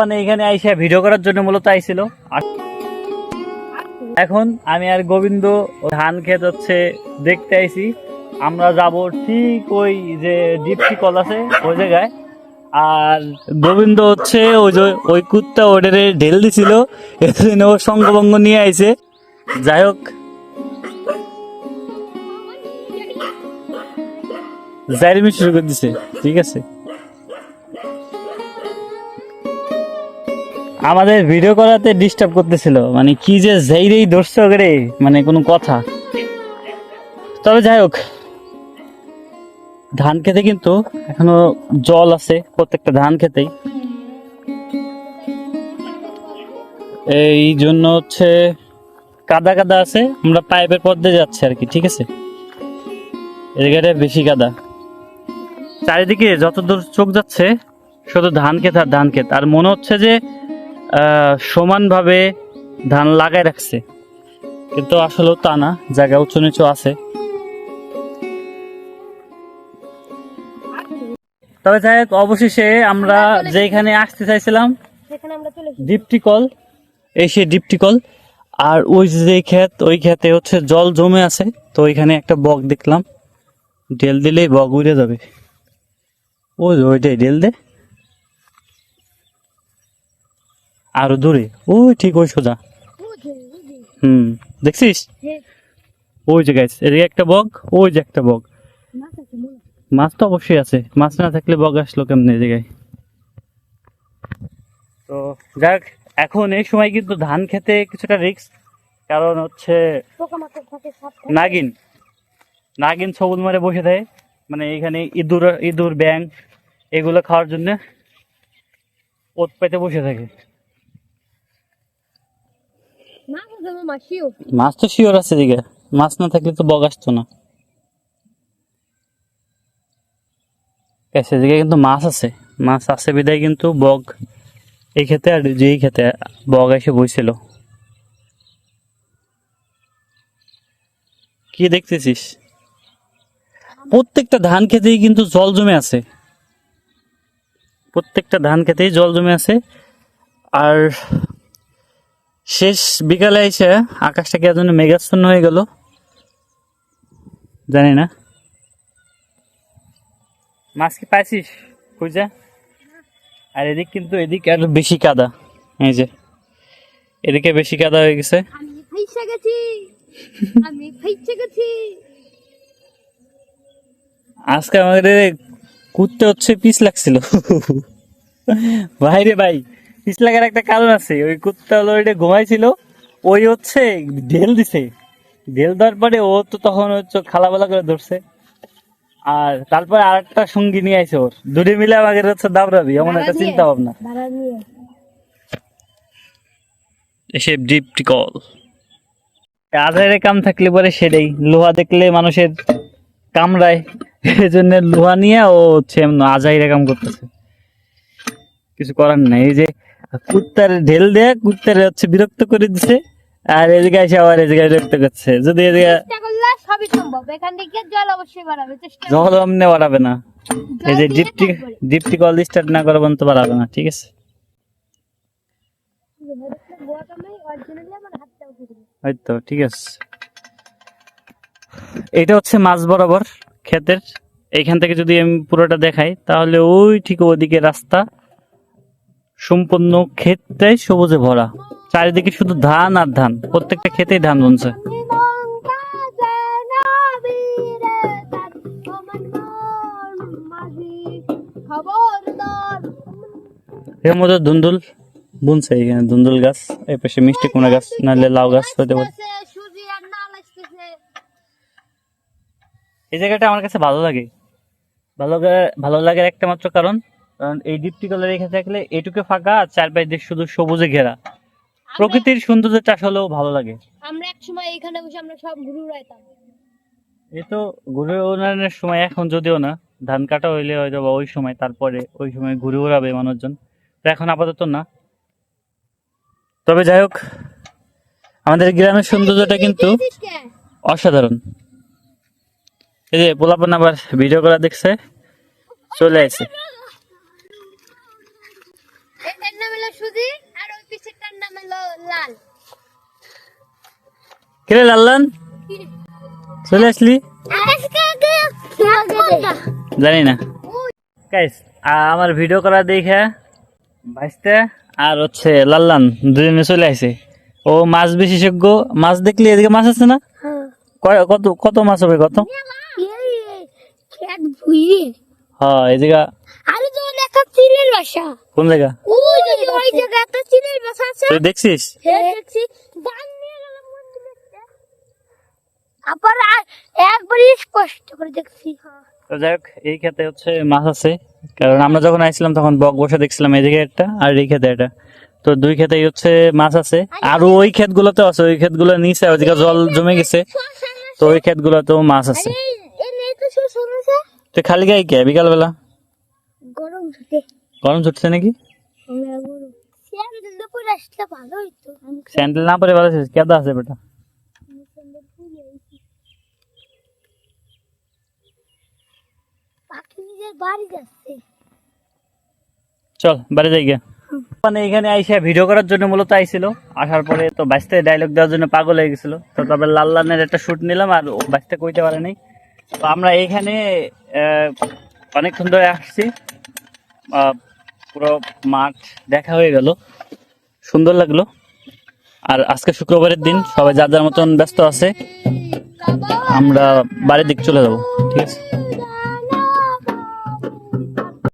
মানে এখানে আইসা ভিডিও করার জন্য মূলত আইছিল। এখন আমি আর গোবিন্দ ধান ক্ষেত হচ্ছে দেখতে আইছি। আমরা যাব ঠিক ওই যে ডিপটি কল আছে, ওই জায়গায়। আর গোবিন্দ হচ্ছে ওই যে ওই কুত্তা ওটারে ঢেল দিছিল এজন্য ও সঙ্গভঙ্গ নিয়ে আইছে। যাই হোক। জাইরিমি শুরু করে দিছে, ঠিক আছে? আমাদের ভিডিও করাতে ডিস্টার্ব করতেছিল। মানে কি যে যেইরেই দর্শক রে? মানে কোনো কথা। তবে যাই হোক, ধান খেতে কিন্তু এখনও জল আছে, প্রত্যেকটা ধান খেতেই। এই জন্য হচ্ছে কাদা কাদা আছে, আমরা পাইপের পথে যাচ্ছি আর কি, ঠিক আছে? এদিকে বেশি কাদা। চারিদিকে যত দূর চোখ যাচ্ছে, শুধু ধান ক্ষেত আর ধান ক্ষেত আর মনে হচ্ছে যে সমানভাবে ধান লাগাই রাখছে। কিন্তু আসলেও তা না জায়গা উঁচু নিচু আছে। তবে যাই হোক অবশেষে আমরা যেখানে আসতে চাইছিলাম সেখানে আমরা চলে এসেছি ডিপটি কল এই সেই ডিপটি কল আর ওই যে ক্ষেত ওই ক্ষেতে হচ্ছে জল জমে আছে। তো ওইখানে একটা বক দেখলাম। ডেল দিলেই বক উড়ে যাবে। ওই ওইটাই ডেল দে। আরও দূরে। ওই ঠিক ওই সোজা। হুম দেখছিস? হে, ওই যে গাইস এদিকে একটা বক ওই যে একটা বক। মাছ হয়। তো অবশ্যই আছে। মাছ না থাকলে বগ আসলো কেমনে এই জায়গায় তো যাক এখন এই সময় কিন্তু ধান খেতে কিছুটা রিস্ক কারণ হচ্ছে। নাগিন। নাগিন সবুজ মারে বসে থাকে মানে এখানে ইঁদুর ইঁদুর ব্যাং এগুলো খাওয়ার জন্য ওত পেতে বসে থাকে। মাছ তো শিওর আছে দিকে মাছ না থাকলে তো বগ আসতো না। সেদিকে কিন্তু মাছ আছে। মাছ আছে বিদায় কিন্তু বগ এই খেতে আর যেই খেতে বগ এসে বইছিল। কি দেখতেছিস? প্রত্যেকটা ধান খেতেই কিন্তু জল জমে আছে। প্রত্যেকটা ধান খেতেই জল জমে আছে। আর শেষ বিকালে এসে আকাশটা কি যেন মেঘাচ্ছন্ন হয়ে গেল? জানি না। মাছ কি পাইছিস? খুঁজা আর এদিক কিন্তু এদিক আর বেশি কাদা। এই যে এদিকে বেশি কাদা হয়ে গেছে। আজকে আমাদের কুত্তে হচ্ছে পিস লাগছিল। ভাই রে ভাই। পিস লাগার একটা কারণ আছে। ওই কুত্তা হলো ওইটা ঘুমাইছিল। ওই হচ্ছে ঢেল দিছে। ঢেল দেওয়ার পরে ও তো তখন হচ্ছে খালাবেলা করে ধরছে। আর তারপরে আর একটা সঙ্গী নিয়ে আইছে ওর। দুটো মিলে আমাকে হচ্ছে দাবড়াবি এমন একটা চিন্তা ভাবনা এসে ডিপটি কল আধারে কাম থাকলে পরে সেটাই। লোহা দেখলে মানুষের কামড়ায়। এই জন্য লোহা নিয়ে ও হচ্ছে এমন আজাইরে কাম করতেছে। কিছু করার নাই। এই যে কুত্তার ঢেল দেয়া কুত্তারে হচ্ছে বিরক্ত করে দিছে আর এদিকে এসে আবার এদিকে বিরক্ত করছে। যদি এদিকে জল বাড়াবে অমনে বাড়াবে না। এই যে ডিপটি ডিপটি কল স্টার্ট না করে বলতে পারবে না ঠিক আছে? হয়তো ঠিক আছে। এটা হচ্ছে মাছ বরাবর ক্ষেতের। এইখান থেকে যদি আমি পুরোটা দেখাই তাহলে ওই ঠিক ওদিকে রাস্তা সম্পূর্ণ ক্ষেতটাই সবুজে ভরা। চারিদিকে শুধু ধান আর ধান। প্রত্যেকটা ক্ষেতেই ধান বুনছে। এর মধ্যে ধুন্দুল বুনছে এখানে। ধুন্দুল গাছ এই পাশে মিষ্টি কুমড়া গাছ, নাহলে লাউ গাছ হতে পারে। এই জায়গাটা আমার কাছে ভালো লাগে। ভালো ভালো লাগার একটা মাত্র কারণ কারণ এই ডিপটি কলার রেখে থাকলে এটুকু ফাঁকা আর চারপাশ শুধু সবুজে ঘেরা। প্রকৃতির সৌন্দর্যটা হলেও ভালো লাগে। আমরা এক সময় এখানে বসে আমরা সব ঘুরে উড়াইতাম এই তো ঘুরে উন্নয়নের সময় এখন যদিও না ধান কাটা হইলে হয়তো বা ওই সময় তারপরে ওই সময় ঘুরে উড়াবে মানুষজন। তো এখন আপাতত না। তবে যাই হোক আমাদের গ্রামের সৌন্দর্যটা কিন্তু অসাধারণ। এই যে পোলাপন আবার ভিডিও করা দেখছে চলে আসে। এ- এর নাম হলো হলো লাল। কিরে লাল্লান চলে আসলি? জানি না। গাইস আমার ভিডিও করা দেখে ভাইস্তে আর হচ্ছে লাল্লান দুজনে চলে আসে। ও মাছ বিশেষজ্ঞ মাছ দেখলি এদিকে মাছ আছে না? হ্যাঁ। কত কত মাছ হবে কত? হ্যাঁ এদিকে আর তো একটা চিলের বাসা কোন জায়গা? ওই যে ওই চিলের বাসা আছে। তুই দেখছিস? হ্যাঁ দেখছি। বান নিয়ে গেলাম মন্দির দেখতে আবার আর স্পষ্ট করে দেখছি। তো যাই হোক এই খেতে হচ্ছে মাছ আছে। কারণ আমরা যখন আইছিলাম তখন বক বসে দেখছিলাম এদিকে একটা আর এই খেতে একটা। তো দুই খেতেই হচ্ছে মাছ আছে। আর ওই ক্ষেত গুলোতে আছে। ওই ক্ষেতগুলো নিচে ওইদিকে জল জমে গেছে। তো ওই ক্ষেত গুলোতেও মাছ আছে। তো তুই খালি গায়ে কে বিকাল বেলা গরম গরম ছুটছে নাকি? স্যান্ডেল না পরে ভালো আছিস কেদা আছে বেটা? চল বাড়ি যাই গিয়া মানে এখানে আইসা ভিডিও করার জন্য মূলত আইছিল আসার পরে তো বাইসতে ডায়লগ দেওয়ার জন্য পাগল হয়ে গেছিল। তো তারপরে লাল্লানের একটা শুট নিলাম আর ও কইতে পারে নাই। তো আমরা আহ, অনেকক্ষণ ধরে আসছি। পুরো মাঠ দেখা হয়ে গেল। সুন্দর লাগল। আর আজকে শুক্রবারের দিন সবাই যার যার মতন ব্যস্ত আছে, আমরা বাড়ির দিক চলে যাব, ঠিক আছে?